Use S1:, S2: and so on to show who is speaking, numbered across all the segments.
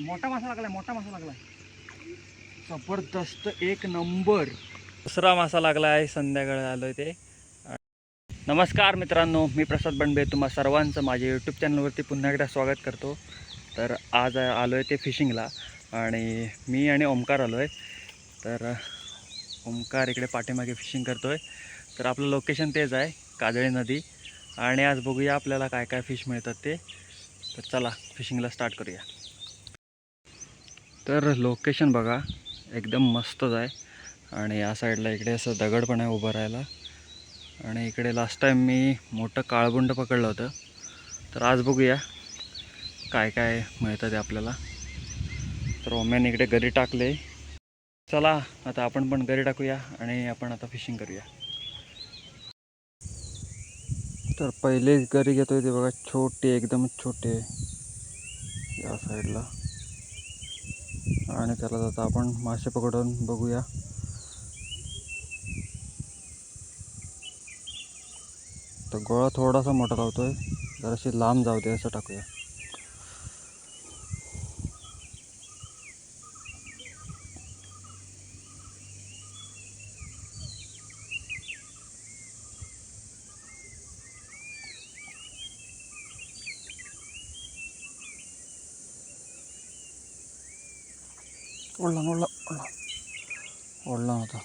S1: मोठा मासा लागलाय मोठा मासा लागलाय. जबरदस्त एक नंबर. दुसरा मासा लागला आहे संध्याकाळी आलोय ते. नमस्कार मित्रांनो मी प्रसाद बंडबे तुम्हा सर्वांचं माझ्या यूट्यूब चॅनलवरती पुन्हा एकदा स्वागत करतो. तर आज आलो आहे ते फिशिंगला आणि मी आणि ओमकार आलो आहे तर ओमकार इकडे पाठीमागे फिशिंग करतो आहे तर आपलं लोकेशन तेच आहे काजळी नदी. आणि आज बघूया आपल्याला काय काय फिश मिळतात ते. तर चला फिशिंगला स्टार्ट करूया. तर लोकेशन बघा एकदम मस्तच आहे. आणि या साईडला इकडे असं दगड पण आहे उभं राहायला. आणि इकडे लास्ट टाईम मी मोठं काळबुंड पकडलं होतं. तर आज बघूया काय काय मिळतं ते आपल्याला. तर ओम्याने इकडे गरी टाकले. चला आता आपण पण गरी टाकूया आणि आपण आता फिशिंग करूया. तर पहिले गरी घेतोय ते बघा छोटे एकदम छोटे. या साईडला आणि त्याला आता आपण मासे पकडून बघूया. तर गोळा थोडासा मोठा लावतोय. जराशी लांब जाऊ दे असं टाकूया. കൊള്ളാം കൊള്ളാം കൊള്ളാം കൊള്ളാം കേട്ടോ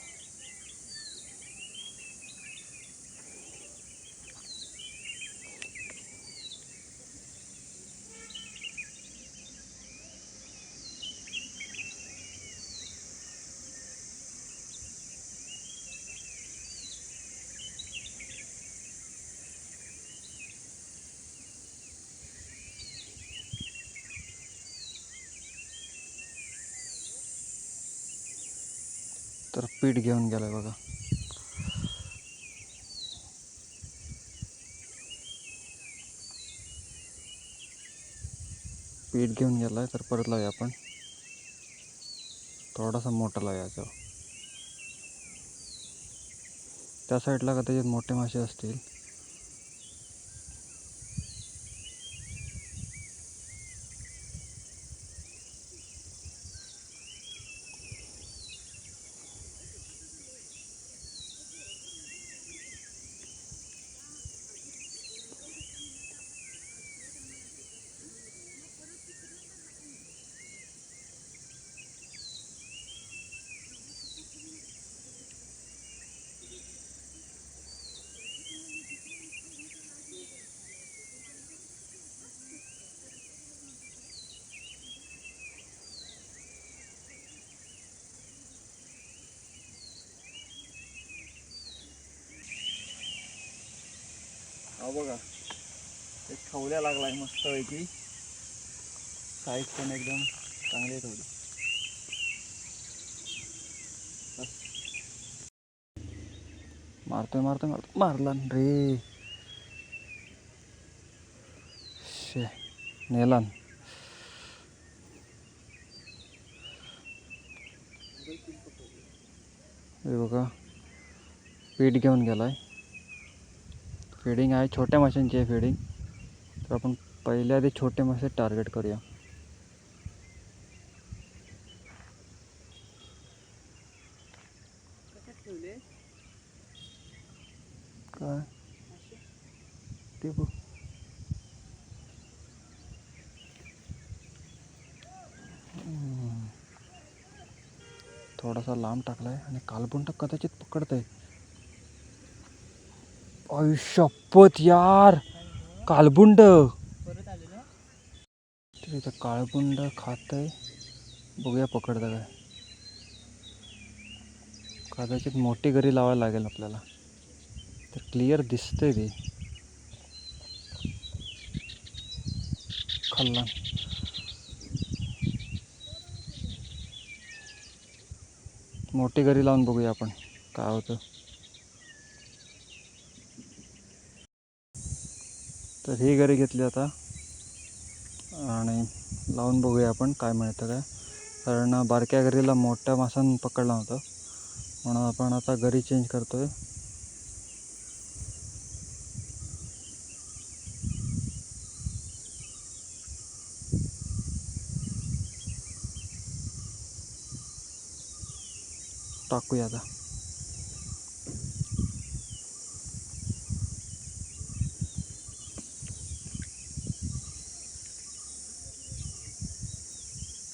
S1: तर पीठ घेऊन गेलाय बघा. पीठ घेऊन गेला आहे तर परत लावूया आपण. थोडासा मोठा लावूया याच्यावर. त्या साईडला का त्याच्यात मोठे मासे असतील? हा बघा एक खवल्या लागलाय मस्त पैकी. साईज पण एकदम चांगली आहे थोडी बस. मारतोय मारतोय मारतोय. मारला न रे. शे नेला न. हे बघा पीठ घेऊन गेलाय. फिडिंग आहे छोट्या माशांची आहे फिडिंग तर आपण पहिल्या आधी छोटे मासे टार्गेट करूया. काय? ते बघ. थोडासा लांब टाकलाय आणि कालबुंट कदाचित पकडतंय. आयुष्यपत यार. कालबुंड.
S2: परत आलेलं
S1: ते काळबुंड खातंय. बघूया पकडतं काय. कदाचित मोठी घरी लावायला लागेल आपल्याला. तर क्लिअर दिसतंय ते. खाल्ला मोठी घरी लावून बघूया आपण. काय होतं. तर ही घरी घेतली आता. आणि लावून बघूया आपण काय मिळतं काय. कारण बारक्या घरीला मोठ्या मासान पकडला होता म्हणून आपण आता घरी चेंज करतो आहे टाकूया आता.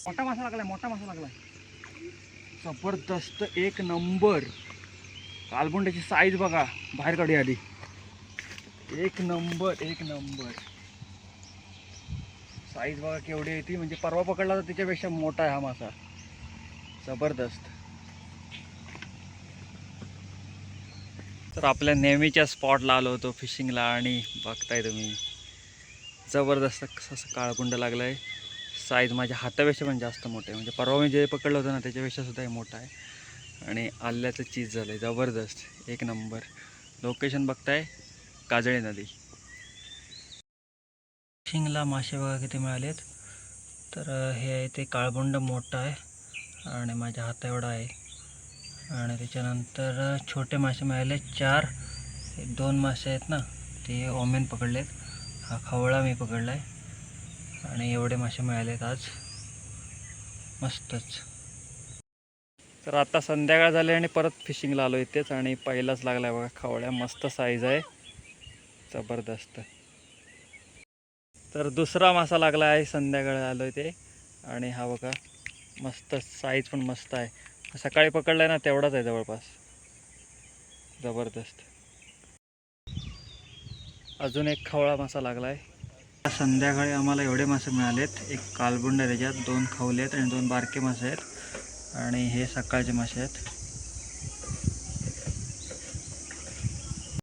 S1: मोठा मासा लागलाय मोठा मासा लागलाय. जबरदस्त एक नंबर. कालबुंड्याची साईज बघा बाहेर काढी आली एक नंबर एक नंबर. साईज बघा केवढी आहे ती म्हणजे परवा पकडला तर त्याच्यापेक्षा मोठा आहे हा मासा. जबरदस्त. तर आपल्या नेहमीच्या स्पॉटला आलो होतो फिशिंगला आणि बघताय तुम्ही. जबरदस्त असं काळकुंड लागलं आहे साईज माझ्या हातापेक्षा पण जास्त मोठं आहे. म्हणजे परवा मी जे पकडलं होतं ना त्याच्यापेक्षा सुद्धा हे मोठा आहे. आणि आल्याचं चीज झालं आहे जबरदस्त. एक नंबर लोकेशन बघताय काजळे नदी. शिंगला मासे बघा किती मिळालेत? तर हे आहे ते काळबुंड मोठं आहे. आणि माझ्या हाता एवढा आहे. आणि त्याच्यानंतर छोटे मासे मिळाले. चार दोन मासे आहेत ना ते ओमेन पकडलेत. हा खवळा मी पकडला आहे आणि एवढे मासे मिळालेत आज. मस्तच. तर आता संध्याकाळ झाली आणि परत फिशिंगला आलो इथेच आणि पहिलाच लागला आहे बघा खवळ्या. मस्त साईज आहे. जबरदस्त. तर दुसरा मासा लागला आहे संध्याकाळी आलो ते. आणि हा बघा मस्त साईज पण मस्त आहे. सकाळी पकडलाय ना तेवढाच आहे जवळपास. जबरदस्त. अजून एक खवळा मासा लागला आहे संध्याकाळी आम्हाला एवढे मासे मिळालेत. एक कालबुंड त्याच्यात दोन खवले आहेत आणि दोन बारके मासे आहेत. आणि हे सकाळचे मासे आहेत.